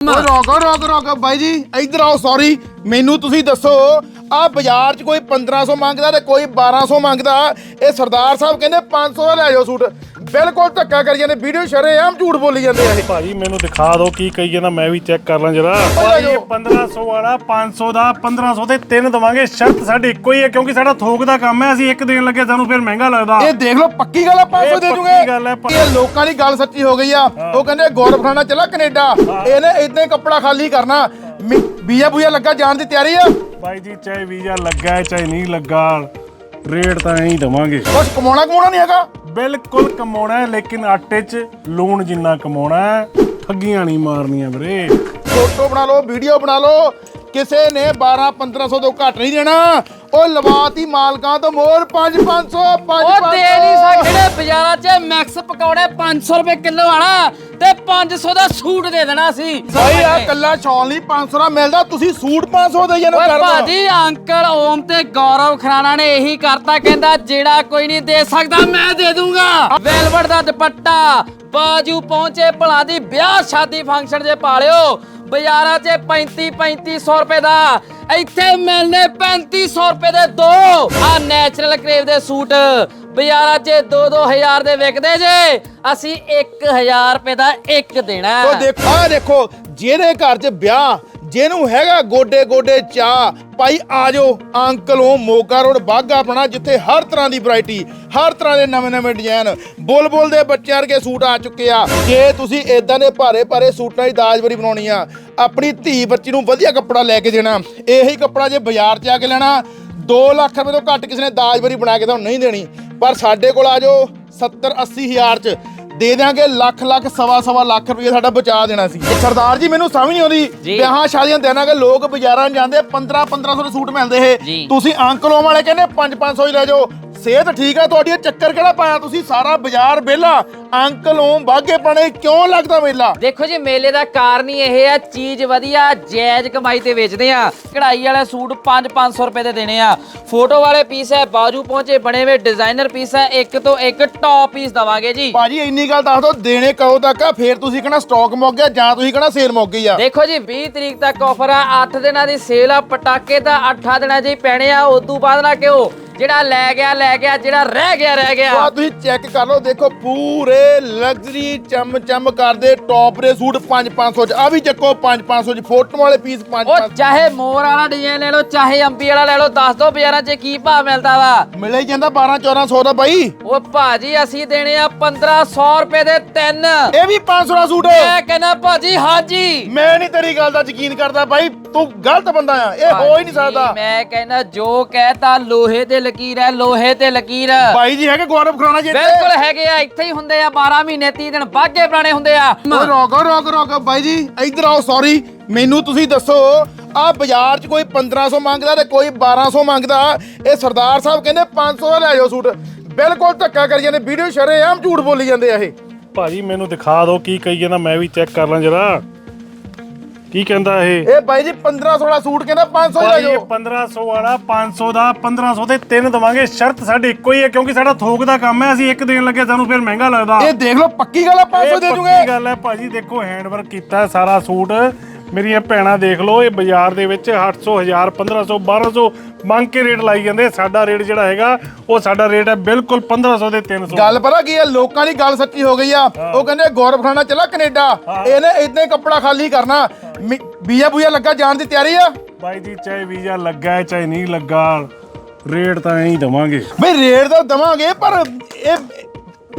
ਓਏ ਰੋਕੋ ਰੋਕੋ ਰੋਕੋ ਬਾਈ ਜੀ ਇੱਧਰ ਆਓ ਸੌਰੀ ਮੈਨੂੰ ਤੁਸੀਂ ਦੱਸੋ ਆ ਬਾਜ਼ਾਰ 'ਚ ਕੋਈ 1500 ਮੰਗਦਾ ਤੇ ਕੋਈ 1200 ਮੰਗਦਾ। ਇਹ ਸਰਦਾਰ ਸਾਹਿਬ ਕਹਿੰਦੇ 500 ਦਾ ਲੈ ਜਾਓ ਸੂਟ। ਬਿਲਕੁਲ ਧੱਕਾ ਕਰੀ ਜਾਂਦੇ ਵੀਡੀਓ ਸ਼ਰੇਆਮ ਝੂਠ ਬੋਲੀ ਜਾਂਦੇ ਆ ਇਹ। ਭਾਜੀ ਮੈਨੂੰ ਦਿਖਾ ਦਿਓ ਕੀ ਕਹੀ ਜਾਂਦਾ ਮੈਂ ਵੀ ਚੈੱਕ ਕਰ ਲਾਂ ਜਰਾ। ਭਾਜੀ ਜਾਓ। 1500 ਵਾਲਾ 500 ਦਾ 1500 ਤੇ ਤਿੰਨ ਦਵਾਂਗੇ। ਸ਼ਰਤ ਸਾਡੀ ਇੱਕੋ ਹੀ ਹੈ ਕਿਉਂਕਿ ਸਾਡਾ ਥੋਕ ਦਾ ਕੰਮ ਹੈ ਅਸੀਂ ਇੱਕ ਦੇਣ ਲੱਗੇ ਸਾਨੂੰ ਫਿਰ ਮਹਿੰਗਾ ਲੱਗਦਾ। ਇਹ ਦੇਖ ਲਓ ਪੱਕੀ ਗੱਲ ਆ 500 ਇਹ ਦੇ ਦੂਗੇ। ਹੈ, ਇਹ ਲੋਕਾਂ ਦੀ ਗੱਲ ਸੱਚੀ ਹੋ ਗਈ ਆ। ਉਹ ਕਹਿੰਦੇ ਗੌਰਵ ਖਾਨਾ ਚਲਾ ਕੈਨੇਡਾ। ਇਹਨੇ ਇਦਾਂ ਹੀ ਕੱਪੜਾ ਖਾਲੀ ਕਰਨਾ। ਮਿ- ਬੀਆ ਬੂਆ ਲੱਗਾ ਜਾਣ ਦੀ ਤਿਆਰੀ ਆ? ਭਾਈ ਜੀ ਚਾਹੇ ਵੀਜ਼ਾ ਲੱਗਾ ਹੈ ਚਾਹੇ ਨਹੀਂ ਲੱਗਾ ਰੇਟ ਤਾਂ ਐਂ ਹੀ ਦਵਾਂਗੇ। ਕੁਛ ਕਮਾਉਣਾ ਕਮਾਉਣਾ ਨਹੀਂ ਹੈਗਾ? ਬਿਲਕੁਲ ਕਮਾਉਣਾ ਹੈ ਲੇਕਿਨ ਆਟੇ 'ਚ ਲੂਣ ਜਿੰਨਾ ਕਮਾਉਣਾ ਹੈ ਠੱਗੀਆਂ ਨਹੀਂ ਮਾਰਨੀਆਂ ਵੀਰੇ। ਫੋਟੋ ਬਣਾ ਲਓ ਵੀਡੀਓ ਬਣਾ ਲਓ। ਕਿਸੇ ਨੇ 12 1500 ਤੋਂ ਘੱਟ ਨਹੀਂ ਦੇਣਾ। ਉਹ ਲਵਾਤੀ ਮਾਲਕਾਂ ਤੋਂ ਮੋਰ 5 500 5 ਉਹ ਦੇ ਨਹੀਂ ਸਕਦੇ ਬਾਜ਼ਾਰਾਂ 'ਚ ਮੈਕਸ ਪਕੌੜੇ 500 ਰੁਪਏ ਕਿਲੋ ਆਣਾ ਤੇ 500 ਦਾ ਸੂਟ ਦੇ ਦੇਣਾ ਸੀ। ਭਾਈ ਆ ਕੱਲਾ ਸ਼ੌਲ ਲਈ 500 ਦਾ ਮਿਲਦਾ ਤੁਸੀਂ ਸੂਟ 500 ਦੇ ਜਨ ਓਏ ਭਾਜੀ ਅੰਕਲ ਓਮ ਤੇ ਗੌਰਵ ਖਰਾਣਾ ਨੇ ਇਹੀ ਕਰਤਾ ਕਹਿੰਦਾ ਜਿਹੜਾ ਕੋਈ ਨਹੀਂ ਦੇ ਸਕਦਾ ਮੈਂ ਦੇ ਦੂੰਗਾ। ਵੈਲਵਟ ਦਾ ਦੁਪੱਟਾ ਬਾਜੂ ਪਹੁੰਚੇ ਭਲਾ ਦੀ ਵਿਆਹ ਸ਼ਾਦੀ ਫੰਕਸ਼ਨ ਜੇ ਪਾਲਿਓ ਬਾਜ਼ਾਰਾਂ 'ਚ 35 3500 ਰੁਪਏ ਦਾ। ਇੱਥੇ ਮਿਲਨੇ 3500 ਰੁਪਏ ਦੇ ਦੋ। ਆ ਨੈਚੁਰਲ ਕਰੇਵ ਦੇ ਸੂਟ। ਬਾਜ਼ਾਰਾਂ 'ਚ 2-2000 ਦੇ ਵਿਕਦੇ ਜੇ। ਅਸੀਂ 1000 ਰੁਪਏ ਦਾ ਇੱਕ ਦੇਣਾ। ਤੋ ਦੇਖੋ ਆ ਦੇਖੋ, ਜਿਹਦੇ ਘਰ 'ਚ ਵਿਆਹ ਜਿਹਨੂੰ ਹੈਗਾ ਗੋਡੇ ਗੋਡੇ ਚਾ ਭਾਈ ਆਜੋ ਅੰਕਲੋਂ ਮੋਗਾ ਰੋਡ ਬਾਗਾ ਆਪਣਾ, ਜਿੱਥੇ ਹਰ ਤਰ੍ਹਾਂ ਦੀ ਵੈਰਾਈਟੀ ਹਰ ਤਰ੍ਹਾਂ ਦੇ ਨਵੇਂ ਨਵੇਂ ਡਿਜ਼ਾਈਨ ਬੁਲਬੁਲ ਦੇ ਬੱਚਿਆਂ ਵਰਗੇ ਸੂਟ ਆ ਚੁੱਕੇ ਆ। ਜੇ ਤੁਸੀਂ ਇਦਾਂ ਦੇ ਭਾਰੇ ਭਾਰੇ ਸੂਟਾਂ ਦੀ ਦਾਜਵਰੀ ਬਣਾਉਣੀ ਆ, ਆਪਣੀ ਧੀ ਬੱਚੀ ਨੂੰ ਵਧੀਆ ਕੱਪੜਾ ਲੈ ਕੇ ਦੇਣਾ, ਇਹੀ ਕੱਪੜਾ ਜੇ ਬਾਜ਼ਾਰ 'ਚ ਆ ਕੇ ਲੈਣਾ 2 ਲੱਖ ਰੁਪਏ ਤੋਂ ਘੱਟ ਕਿਸੇ ਨੇ ਦਾਜਵਰੀ ਬਣਾ ਕੇ ਤੁਹਾਨੂੰ ਨਹੀਂ ਦੇਣੀ। ਪਰ ਸਾਡੇ ਕੋਲ ਆਜੋ 70 80 ਹਜ਼ਾਰ 'ਚ ਦੇ ਦਿਆਂਗੇ ਲੱਖ ਲੱਖ ਸਵਾ ਸਵਾ ਲੱਖ ਰੁਪਏ ਸਾਡਾ ਬਚਾ ਦੇਣਾ ਸੀ ਸਰਦਾਰ ਜੀ ਮੈਨੂੰ ਸਮਝ ਨਹੀਂ ਆਉਂਦੀ। ਵਿਆਹਾਂ ਸ਼ਾਦੀਆਂ ਦੇਣਾ ਕਿ ਲੋਕ ਬਾਜ਼ਾਰਾਂ ਜਾਂਦੇ 15 1500 ਦੇ ਸੂਟ ਮਿਲਦੇ। ਇਹ ਤੁਸੀਂ ਅੰਕਲੋਂ ਵਾਲੇ ਕਹਿੰਦੇ 5 500 ਹੀ ਲੈ ਜਾਓ ਸਿਹਤ ਠੀਕ ਆ ਤੁਹਾਡੀ ਇਹ ਚੱਕਰ ਕਿਹੜਾ ਪਾਇਆ ਤੁਸੀਂ? ਸਾਰਾ ਬਾਜ਼ਾਰ ਵਿਹਲਾ ਅੰਕਲੋਂ ਬਾਗੇ ਪਣੇ ਕਿਉਂ ਲੱਗਦਾ ਮੇਲਾ ਦੇਖੋ ਜੀ ਮੇਲੇ ਦਾ ਕਾਰਨ ਹੀ ਇਹ ਆ ਚੀਜ਼ ਵਧੀਆ ਜਾਇਜ਼ ਕਮਾਈ ਤੇ ਵੇਚਦੇ ਆ। ਕਢਾਈ ਵਾਲੇ ਸੂਟ 5-500 ਰੁਪਏ ਦੇ ਦੇਣੇ ਆ। ਫੋਟੋ ਵਾਲੇ ਪੀਸ ਹੈ ਬਾਜੂ ਪਹੁੰਚੇ ਬਣੇ ਹੋਏ ਡਿਜ਼ਾਈਨਰ ਪੀਸ ਹੈ ਇੱਕ ਤੋਂ ਇੱਕ ਟੌਪ ਪੀਸ ਦਵਾਂਗੇ ਜੀ। ਭਾਜੀ ਇੰਨੀ ਗੱਲ ਦੱਸ ਦਿਓ ਦੇਣੇ ਕਦੋਂ ਤੱਕ ਆ? ਫੇਰ ਤੁਸੀਂ ਕਹਣਾ ਸਟਾਕ ਮੁੱਕ ਗਿਆ ਜਾਂ ਤੁਸੀਂ ਕਹਣਾ ਸੇਲ ਮੁੱਕ ਗਈ ਆ? ਦੇਖੋ ਜੀ 20 ਤਰੀਕ ਤੱਕ ਆਫਰ ਆ 8 ਦਿਨਾਂ ਦੀ ਸੇਲ ਆ ਪਟਾਕੇ ਤਾਂ 8 ਦਿਨਾਂ ਹੀ ਪੈਣੇ ਆ ਉਦੋਂ ਬਾਅਦ ਨਾ ਕਿਉਂ ਜਿਹੜਾ ਲੈ ਗਿਆ ਲੈ ਗਿਆ ਜਿਹੜਾ ਰਹਿ ਗਿਆ ਰਹਿ ਆ ਗਿਆ ਤੁਸੀਂ ਚੈੱਕ ਕਰ ਲਓ ਦੇਖੋ ਪੂਰੇ ਲਗਜ਼ਰੀ ਚਮ ਚਮ ਕਰਦੇ ਟੌਪ ਦੇ ਸੂਟ 5 500 ਚ। ਆ ਵੀ ਚੱਕੋ 5 500 ਚ। ਫੋਟੋ ਵਾਲੇ ਪੀਸ 5 ਉਹ ਚਾਹੇ ਮੋਰ ਵਾਲਾ ਡਿਜ਼ਾਈਨ ਲੈ ਲਓ ਚਾਹੇ ਅੰਬੀ ਵਾਲਾ ਲੈ ਲਓ ਦੱਸ ਦੋ ਬਾਜ਼ਾਰਾਂ 'ਚ ਕੀ ਭਾਅ ਮਿਲਦਾ ਵਾ। ਮਿਲੇ ਜਾਂਦਾ 12 1400 ਦਾ ਬਾਈ। ਉਹ ਭਾਜੀ ਅਸੀਂ ਦੇਣੇ ਆ 1500 ਰੁਪਏ ਦੇ ਤਿੰਨ। ਇਹ ਵੀ 500 ਦਾ ਸੂਟ। ਮੈਂ ਕਹਿੰਦਾ ਭਾਜੀ ਹਾਂਜੀ। ਮੈਂ ਨਹੀਂ ਤੇਰੀ ਗੱਲ ਦਾ ਯਕੀਨ ਕਰਦਾ ਬਾਈ ਤੂੰ ਗਲਤ ਬੰਦਾ ਆ। ਇਹ ਹੋ ਹੀ ਨਹੀਂ ਸਕਦਾ। ਮੈਂ ਕਹਿੰਦਾ ਜੋ ਕਹਿਤਾ ਲੋਹੇ ਤੇ ਲਕੀਰ ਹੈ ਲੋਹੇ ਤੇ ਲਕੀਰ। ਬਾਈ ਜੀ ਹੈਗੇ ਗੌਰਵ ਖਰਾਣਾ ਜੀ ਇੱਥੇ? ਬਿਲਕੁਲ ਹੈਗੇ ਆ ਇੱਥੇ ਹੀ ਹੁੰਦੇ ਆ 12 ਮਹੀਨੇ 30 ਦਿਨ ਬਾਗੇ ਪੁਰਾਣੇ ਹੁੰਦੇ ਆ। ਓਏ ਰੋਕੋ ਰੋਕੋ ਰੋਕੋ ਬਾਈ ਜੀ ਇੱਧਰ ਆਓ ਸੌਰੀ ਮੈਨੂੰ ਤੁਸੀਂ ਦੱਸੋ ਆ ਬਾਜ਼ਾਰ 'ਚ ਕੋਈ 1500 ਮੰਗਦਾ ਤੇ ਕੋਈ 1200 ਮੰਗਦਾ? ਇਹ ਸਰਦਾਰ ਸਾਹਿਬ ਕਹਿੰਦੇ 500 ਦਾ ਲੈ ਜਾਓ ਸੂਟ। ਬਿਲਕੁਲ ਧੱਕਾ ਕਰੀ ਜਾਂਦੇ ਵੀਡੀਓ ਸ਼ਰੇਆਮ ਝੂਠ ਬੋਲੀ ਜਾਂਦੇ ਆ ਇਹ। ਭਾਜੀ ਮੈਨੂੰ ਦਿਖਾ ਦਿਓ ਕੀ ਕਹੀ ਜਾਂਦਾ ਮੈਂ ਵੀ ਚੈੱਕ ਕਰ ਲਾਂ ਜਰਾ। ਕੀ ਕਹਿੰਦਾ ਇਹ? ਇਹ ਬਾਈ ਜੀ 1500 ਵਾਲਾ ਸੂਟ ਕਹਿੰਦਾ 500 ਲੈ ਭਾਜੀ ਜਾਓ। 1500 ਵਾਲਾ 500 ਦਾ 1500 ਤੇ ਤਿੰਨ ਦਵਾਂਗੇ। ਸ਼ਰਤ ਸਾਡੀ ਇੱਕੋ ਹੀ ਹੈ ਕਿਉਂਕਿ ਸਾਡਾ ਥੋਕ ਦਾ ਕੰਮ ਹੈ ਅਸੀਂ ਇੱਕ ਦੇਣ ਲੱਗੇ ਸਾਨੂੰ ਫਿਰ ਮਹਿੰਗਾ ਲੱਗਦਾ। ਇਹ ਦੇਖ ਲਓ ਪੱਕੀ ਗੱਲ ਆ 500 ਇਹ ਦੇ ਪੱਕੀ ਦੂਗੇ। ਗੱਲ ਹੈ ਭਾਜੀ ਦੇਖੋ ਹੈਂਡਵਰਕ ਕੀਤਾ ਹੈ ਸਾਰਾ ਸੂਟ। ਮੇਰੀਆਂ ਭੈਣਾਂ ਦੇਖ ਲਓ ਇਹ ਬਾਜ਼ਾਰ ਦੇ ਵਿੱਚ 800 1000 1500 1200 ਮੰਗ ਕੇ ਰੇਟ ਲਾਈ ਜਾਂਦੇ ਸਾਡਾ ਰੇਟ ਜਿਹੜਾ ਹੈਗਾ ਉਹ ਸਾਡਾ ਰੇਟ ਹੈ ਬਿਲਕੁਲ 1500 ਦੇ 300 ਗੱਲ ਪਤਾ ਕੀ ਆ ਲੋਕਾਂ ਦੀ ਗੱਲ ਸੱਚੀ ਹੋ ਗਈ ਆ। ਉਹ ਕਹਿੰਦੇ ਗੌਰਵ ਚਲਾ ਕੈਨੇਡਾ। ਇਹਨੇ ਇਦਾਂ ਹੀ ਕੱਪੜਾ ਖਾਲੀ ਕਰਨਾ। ਬੀਆ ਬੂਆ ਲੱਗਾ ਜਾਣ ਦੀ ਤਿਆਰੀ ਆ? ਬਾਈ ਜੀ ਚਾਹੇ ਵੀਜ਼ਾ ਲੱਗਾ ਹੈ ਚਾਹੇ ਨਹੀਂ ਲੱਗਾ ਰੇਟ ਤਾਂ ਐਂ ਹੀ ਦਵਾਂਗੇ। ਬਈ ਰੇਟ ਤਾਂ ਦਵਾਂਗੇ ਪਰ ਇਹ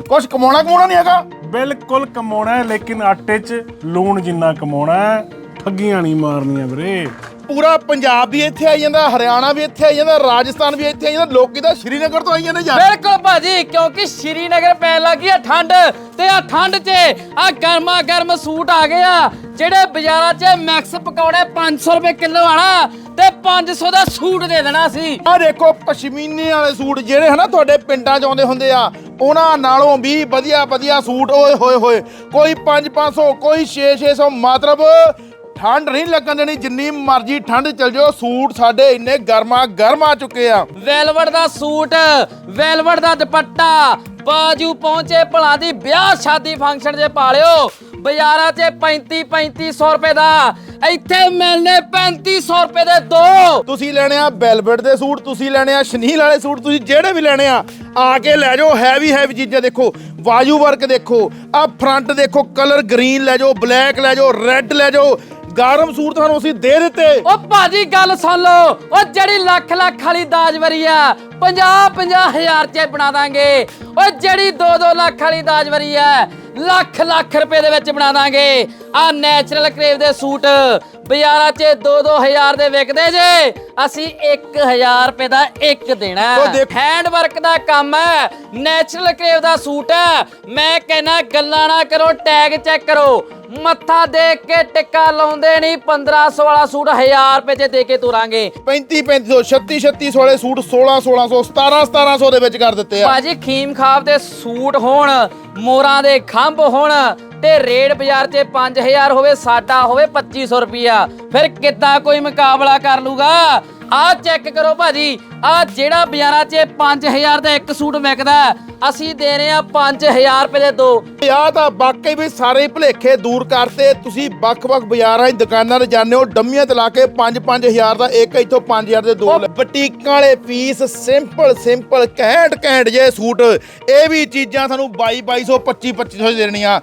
ਕੁਝ ਕਮਾਉਣਾ ਕਮਾਉਣਾ ਨਹੀਂ ਹੈਗਾ। ਬਿਲਕੁਲ ਕਮਾਉਣਾ ਹੈ ਲੇਕਿਨ ਆਟੇ 'ਚ ਲੂਣ ਜਿੰਨਾ ਕਮਾਉਣਾ ਹੈ ਠੱਗੀਆਂ ਨਹੀਂ ਮਾਰਨੀਆਂ ਵੀਰੇ। ਪੂਰਾ ਪੰਜਾਬ ਵੀ ਇੱਥੇ ਆਈ ਜਾਂਦਾ ਹਰਿਆਣਾ ਵੀ ਇੱਥੇ ਆਈ ਜਾਂਦਾ ਰਾਜਸਥਾਨ ਵੀ ਇੱਥੇ ਆਈ ਜਾਂਦਾ ਲੋਕੀ ਤਾਂ ਸ਼੍ਰੀਨਗਰ ਤੋਂ ਆਈ ਜਾਂਦੇ ਯਾਰ ਬਿਲਕੁਲ ਭਾਜੀ ਕਿਉਂਕਿ ਸ਼੍ਰੀਨਗਰ ਪੈਣ ਲੱਗੀ ਆ ਠੰਡ ਤੇ ਆ ਠੰਡ 'ਚ ਆ ਗਰਮਾ ਗਰਮ ਸੂਟ ਆ ਗਏ ਆ ਜਿਹੜੇ ਬਾਜ਼ਾਰਾਂ 'ਚ ਮੈਕਸ ਪਕੌੜੇ 500 ਰੁਪਏ ਕਿਲੋ ਆਣਾ ਤੇ 500 ਦਾ ਸੂਟ ਦੇ ਦੇਣਾ ਸੀ। ਆ ਦੇਖੋ ਪਸ਼ਮੀਨੇ ਵਾਲੇ ਸੂਟ ਜਿਹੜੇ ਹਨਾ ਤੁਹਾਡੇ ਪਿੰਡਾਂ 'ਚ ਆਉਂਦੇ ਹੁੰਦੇ ਆ ਉਹਨਾਂ ਨਾਲੋਂ ਵੀ ਵਧੀਆ ਵਧੀਆ ਸੂਟ ਓਏ ਹੋਏ ਹੋਏ ਕੋਈ 5 500 ਕੋਈ 6 600 ਮਤਲਬ ਠੰਡ ਨਹੀਂ ਲੱਗਣ ਦੇਣੀ ਜਿੰਨੀ ਮਰਜ਼ੀ ਠੰਡ ਚਲ ਜਾਓ ਸੂਟ ਸਾਡੇ ਇੰਨੇ ਗਰਮਾ ਗਰਮ ਆ ਚੁੱਕੇ ਆ। ਵੈਲਵਟ ਦਾ ਸੂਟ ਵੈਲਵਟ ਦਾ ਦੁਪੱਟਾ ਬਾਜੂ ਪਹੁੰਚੇ ਭਲਾ ਦੀ ਵਿਆਹ ਸ਼ਾਦੀ ਫੰਕਸ਼ਨ ਜੇ ਪਾਲਿਓ ਬਾਜ਼ਾਰਾਂ 'ਚ 35 3500 ਰੁਪਏ ਦਾ ਇੱਥੇ ਮਿਲਨੇ 3500 ਰੁਪਏ ਦੇ ਦੋ। ਤੁਸੀਂ ਲੈਣੇ ਆ ਵੈਲਵਟ ਦੇ ਸੂਟ ਤੁਸੀਂ ਲੈਣੇ ਆ ਸ਼ਨੀਲ ਵਾਲੇ ਸੂਟ ਤੁਸੀਂ ਜਿਹੜੇ ਵੀ ਲੈਣੇ ਆ ਆ ਕੇ ਲੈ ਜਾਓ ਹੈਵੀ ਹੈਵੀ ਚੀਜ਼ਾਂ ਦੇਖੋ ਵਾਜੂ ਵਰਕ ਦੇਖੋ ਆ ਫਰੰਟ ਦੇਖੋ ਕਲਰ ਗ੍ਰੀਨ ਲੈ ਜਾਓ ਬਲੈਕ ਲੈ ਜਾਓ ਰੈੱਡ ਲੈ ਜਾਓ ਗਾਰਮ ਸੂਟ ਤੁਹਾਨੂੰ ਅਸੀਂ ਦੇ ਦਿੱਤੇ। ਉਹ ਭਾਜੀ, ਗੱਲ ਸੁਣ ਲਓ। ਉਹ ਜਿਹੜੀ ਲੱਖ ਲੱਖ ਵਾਲੀ ਦਾਜਵਰੀ ਆ 50 50 ਹਜ਼ਾਰ ਚ ਬਣਾ ਦਾਂਗੇ। ਉਹ ਜਿਹੜੀ 2 2 ਲੱਖ ਵਾਲੀ ਦਾਜਵਰੀ ਆ, ਲੱਖ ਲੱਖ ਰੁਪਏ ਦੇ ਵਿੱਚ ਬਣਾ ਦਾਂਗੇ। ਆ ਨੈਚੁਰਲ ਕਰੇਵ ਦੇ ਸੂਟ ਬਾਜ਼ਾਰਾਂ 'ਚ 2 2 ਹਜ਼ਾਰ ਦੇ ਵਿਕਦੇ ਜੇ। ਅਸੀਂ 1000 ਰੁਪਏ ਦਾ ਇੱਕ ਦੇਣਾ ਹੈਂਡ ਵਰਕ ਦਾ ਕੰਮ ਹੈ। ਨੈਚੁਰਲ ਕਰੇਵ ਦਾ ਸੂਟ ਹੈ। ਮੈਂ ਕਹਿੰਦਾ ਗੱਲਾਂ ਨਾ ਕਰੋ ਟੈਗ ਚੈੱਕ ਕਰੋ। ਮੱਥਾ ਦੇਖ ਕੇ ਟਿੱਕਾ ਲਾਉਂਦੇ ਨਹੀਂ। 1500 ਵਾਲਾ ਸੂਟ 1000 ਰੁਪਏ 'ਚ ਦੇ ਕੇ ਤੁਰਾਂਗੇ। 35 3500 36 3600 ਵਾਲੇ ਸੂਟ 16 1600 17 1700 ਦੇ ਵਿੱਚ ਕਰ ਦਿੱਤੇ ਆ। ਭਾਜੀ ਖੀਮ ਖਾਬ ਦੇ ਸੂਟ ਹੋਣ। ਮੋਰਾਂ ਦੇ ਖੰਭ ਹੋਣ। ਤੇ ਰੇਡ ਬਾਜ਼ਾਰ 'ਚ 5000 ਹੋਵੇ, ਸਾਡਾ ਹੋਵੇ 2500 ਰੁਪਿਆ ਫਿਰ ਕਿੱਦਾਂ ਕੋਈ ਮੁਕਾਬਲਾ ਕਰ ਲੂਗਾ? ਆਹ ਚੈੱਕ ਕਰੋ ਭਾਜੀ। ਆ ਜਿਹੜਾ ਬਾਜ਼ਾਰਾਂ 'ਚ 5000 ਦਾ ਇੱਕ ਸੂਟ ਵਿਕਦਾ ਅਸੀਂ ਦੇ ਰਹੇ ਆ 5000 ਰੁਪਏ ਦੇ ਦੋ। ਆ ਤਾਂ ਵਾਕਈ ਵੀ ਸਾਰੇ ਭਲੇਖੇ ਦੂਰ ਕਰਤੇ। ਤੁਸੀਂ ਵੱਖ-ਵੱਖ ਬਾਜ਼ਾਰਾਂ 'ਚ ਦੁਕਾਨਾਂ 'ਤੇ ਜਾਂਦੇ ਹੋ ਡੰਮੀਆਂ ਤੇ ਲਾ ਕੇ 5-5000 ਦਾ ਇੱਕ ਇੱਥੋਂ 5000 ਦੇ ਦੋ। ਬੁਟੀਕਾਂ ਵਾਲੇ ਪੀਸ ਸਿੰਪਲ ਸਿੰਪਲ ਘੈਂਟ ਘੈਂਟ ਜੇ ਸੂਟ। ਇਹ ਵੀ ਚੀਜ਼ਾਂ ਤੁਹਾਨੂੰ 22 2200 25 2500 ਦੇ ਦੇਣੀਆਂ।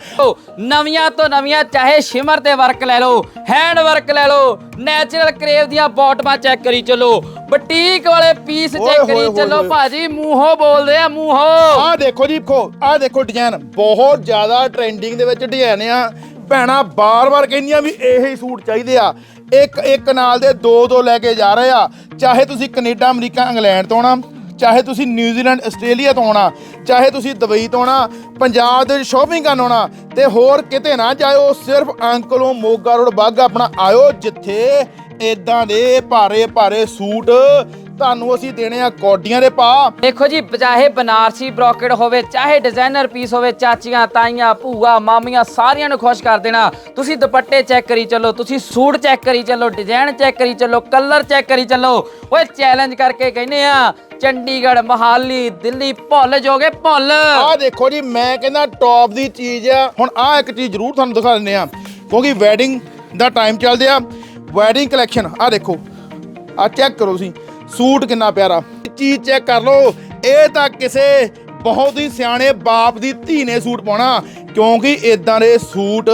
ਨਵੀਆਂ ਤੋਂ ਨਵੀਆਂ ਚਾਹੇ ਸ਼ਿਮਰ ਤੇ ਵਰਕ ਲੈ ਲਓ ਹੈਂਡ ਵਰਕ ਲੈ ਲਓ ਨੈਚੁਰਲ ਕਰੇਵ ਦੀਆਂ ਬਾਟਮਾਂ ਚੈੱਕ ਕਰੀ ਚੱਲੋ। ਬੁਟੀਕ ਵਾਲੇ ਪੀਸ ਓਏ ਚੈੱਕ ਹੋਏ ਕਰੀ ਹੋਏ ਚੱਲੋ ਹੋਏ। ਭਾਜੀ ਮੂੰਹੋਂ ਬੋਲਦੇ ਆ ਮੂੰਹੋਂ। ਆਹ ਦੇਖੋ ਜੀ ਦੇਖੋ ਆਹ ਦੇਖੋ ਡਿਜ਼ਾਈਨ। ਬਹੁਤ ਜ਼ਿਆਦਾ ਟ੍ਰੈਂਡਿੰਗ ਦੇ ਵਿੱਚ ਡਿਜ਼ਾਈਨ ਆ। ਭੈਣਾ ਬਾਰ-ਬਾਰ ਕਹਿੰਦੀਆਂ ਵੀ ਇਹੀ ਸੂਟ ਚਾਹੀਦੇ ਆ। ਇੱਕ ਇੱਕ ਨਾਲ ਦੇ ਦੋ ਦੋ ਲੈ ਕੇ ਜਾ ਰਹੇ ਆ। ਚਾਹੇ ਤੁਸੀਂ ਕੈਨੇਡਾ ਅਮਰੀਕਾ ਇੰਗਲੈਂਡ ਤੋਂ ਆਉਣਾ ਚਾਹੇ ਤੁਸੀਂ ਨਿਊਜ਼ੀਲੈਂਡ ਆਸਟ੍ਰੇਲੀਆ ਤੋਂ ਆਉਣਾ ਚਾਹੇ ਤੁਸੀਂ ਦੁਬਈ ਤੋਂ ਆਉਣਾ ਪੰਜਾਬ ਦੇ ਸ਼ਾਪਿੰਗ ਕਰਨ ਆਉਣਾ ਤੇ ਹੋਰ ਕਿਤੇ ਨਾ ਜਾਇਓ ਸਿਰਫ ਅੰਕਲੋਂ ਮੋਗਾ ਰੋਡ ਬਾਗਾ ਆਪਣਾ ਆਇਓ ਜਿੱਥੇ ਇਦਾਂ ਦੇ ਭਾਰੇ ਭਾਰੇ ਸੂਟ ਤੁਹਾਨੂੰ ਅਸੀਂ ਦੇਣੇ ਆ ਕੋਡੀਆਂ ਦੇ ਪਾ ਦੇਖੋ ਜੀ ਚਾਹੇ ਬਨਾਰਸੀ ਬ੍ਰੋਕੇਡ ਹੋਵੇ ਚਾਹੇ ਡਿਜ਼ਾਈਨਰ ਪੀਸ ਹੋਵੇ ਚਾਚੀਆਂ ਤਾਈਆਂ ਭੂਆ ਮਾਮੀਆਂ ਸਾਰਿਆਂ ਨੂੰ ਖੁਸ਼ ਕਰ ਦੇਣਾ। ਤੁਸੀਂ ਦੁਪੱਟੇ ਚੈੱਕ ਕਰੀ ਚੱਲੋ ਤੁਸੀਂ ਸੂਟ ਚੈੱਕ ਕਰੀ ਚੱਲੋ ਡਿਜ਼ਾਈਨ ਚੈੱਕ ਕਰੀ ਚੱਲੋ ਕਲਰ ਚੈੱਕ ਕਰੀ ਚੱਲੋ। ਓਏ ਚੈਲੰਜ ਕਰਕੇ ਕਹਿੰਦੇ ਆ ਚੰਡੀਗੜ੍ਹ ਮਹਾਲੀ ਦਿੱਲੀ ਭੁੱਲ ਜੋਗੇ ਭੁੱਲ। ਆਹ ਦੇਖੋ ਜੀ ਮੈਂ ਕਹਿੰਦਾ ਟੌਪ ਦੀ ਚੀਜ਼ ਆ। ਹੁਣ ਆਹ ਇੱਕ ਚੀਜ਼ ਜ਼ਰੂਰ ਤੁਹਾਨੂੰ ਦਿਖਾ ਦਿੰਦੇ ਆ। ਕਿਉਂਕਿ ਵੈਡਿੰਗ ਦਾ ਟਾਈਮ ਚੱਲਦੇ ਆ। ਵੈਡਿੰਗ ਕਲੈਕਸ਼ਨ ਆਹ ਦੇਖੋ। ਆਹ ਚੈੱਕ ਕਰੋ ਤੁਸੀਂ, ਸੂਟ ਕਿੰਨਾ ਪਿਆਰਾ। ਚੀਜ਼ ਚੈੱਕ ਕਰ ਲਓ, ਇਹ ਤਾਂ ਕਿਸੇ ਬਹੁਤ ਹੀ ਸਿਆਣੇ ਬਾਪ ਦੀ ਧੀ ਨੇ ਸੂਟ ਪਾਉਣਾ, ਕਿਉਂਕਿ ਇਦਾਂ ਦੇ ਸੂਟ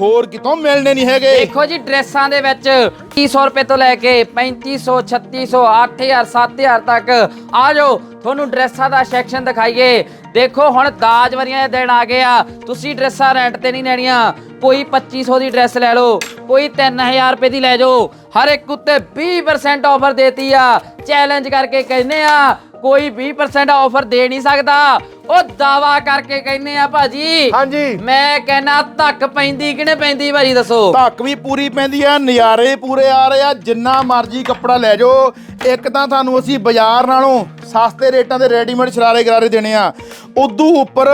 ਹੋਰ ਕਿਤੋਂ ਮਿਲਣੇ ਨਹੀਂ ਹੈਗੇ। ਦੇਖੋ ਜੀ, ਡਰੈਸਾਂ ਦੇ ਵਿੱਚ 300 ਰੁਪਏ ਤੋਂ ਲੈ ਕੇ 3500 3600 8000 7000 ਤੱਕ। ਆ ਜਾਓ, ਤੁਹਾਨੂੰ ਡਰੈਸਾਂ ਦਾ ਸੈਕਸ਼ਨ ਦਿਖਾਈਏ। ਦੇਖੋ ਹੁਣ ਦਾਜ ਵਰੀਆਂ ਦੇ ਦਿਨ ਆ ਗਏ ਆ। ਤੁਸੀਂ ਡਰੈਸਾਂ ਰੈਂਟ ਤੇ ਨਹੀਂ ਲੈਣੀਆਂ। ਕੋਈ 2500 ਦੀ ਡਰੈਸ ਲੈ ਲਓ, ਕੋਈ 3000 ਰੁਪਏ ਦੀ ਲੈ ਜਾਓ। ਹਰ ਇੱਕ ਉੱਤੇ 20% ਆਫਰ ਦੇਤੀ ਆ। ਚੈਲੰਜ ਕਰਕੇ ਕਹਿੰਦੇ ਆ, ਕੋਈ 20% ਆਫਰ ਦੇ ਨਹੀਂ ਸਕਦਾ। ਉਹ ਦਾਵਾ ਕਰਕੇ ਕਹਿੰਦੇ ਆ ਭਾਜੀ। ਹਾਂਜੀ। ਮੈਂ ਕਹਿਣਾ ਧੱਕ ਪੈਂਦੀ ਕਿਨੇ ਪੈਂਦੀ ਭਾਜੀ ਦੱਸੋ? ਧੱਕ ਵੀ ਪੂਰੀ ਪੈਂਦੀ ਆ ਨਜ਼ਾਰੇ ਪੂਰੇ ਆ ਰਹੇ ਆ ਜਿੰਨਾ ਮਰਜ਼ੀ ਕੱਪੜਾ ਲੈ ਜਾਓ। ਇੱਕ ਤਾਂ ਤੁਹਾਨੂੰ ਅਸੀਂ ਬਾਜ਼ਾਰ ਨਾਲੋਂ ਸਸਤੇ ਰੇਟਾਂ ਦੇ ਰੈਡੀਮੇਡ ਸ਼ਰਾਰੇ ਗਰਾਰੇ ਦੇਣੇ ਆ। ਉਦੋਂ ਉੱਪਰ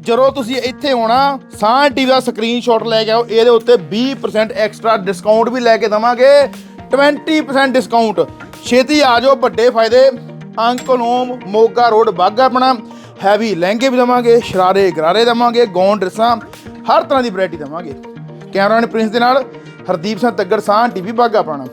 ਜਦੋਂ ਤੁਸੀਂ ਇੱਥੇ ਆਉਣਾ ਸਾਂ ਟੀਵੀ ਦਾ ਸਕਰੀਨਸ਼ਾਟ ਲੈ ਕੇ ਆਓ ਇਹਦੇ ਉੱਤੇ 20% ਐਕਸਟਰਾ ਡਿਸਕਾਊਂਟ ਵੀ ਲੈ ਕੇ ਦਵਾਂਗੇ। 20% ਡਿਸਕਾਊਂਟ ਛੇਤੀ ਆ ਜਾਓ ਵੱਡੇ ਫਾਇਦੇ। ਅੰਕਲ ਹੋਮ ਮੋਗਾ ਰੋਡ ਬਾਗਾ ਆਪਣਾ। ਹੈਵੀ ਲਹਿੰਗੇ ਵੀ ਦਵਾਂਗੇ, ਸ਼ਰਾਰੇ, ਗਰਾਰੇ ਦਵਾਂਗੇ ਗੌਨ ਡਰੈਸਾਂ, ਹਰ ਤਰ੍ਹਾਂ ਦੀ ਵੈਰਾਈਟੀ ਦਵਾਂਗੇ। ਕੈਮਰਾਮੈਨ ਪ੍ਰਿੰਸ ਦੇ ਨਾਲ ਹਰਦੀਪ ਸਿੰਘ ਤੱਗੜ ਸਾਹ ਟੀਵੀ ਬਾਗਾ ਪਾਣਾ।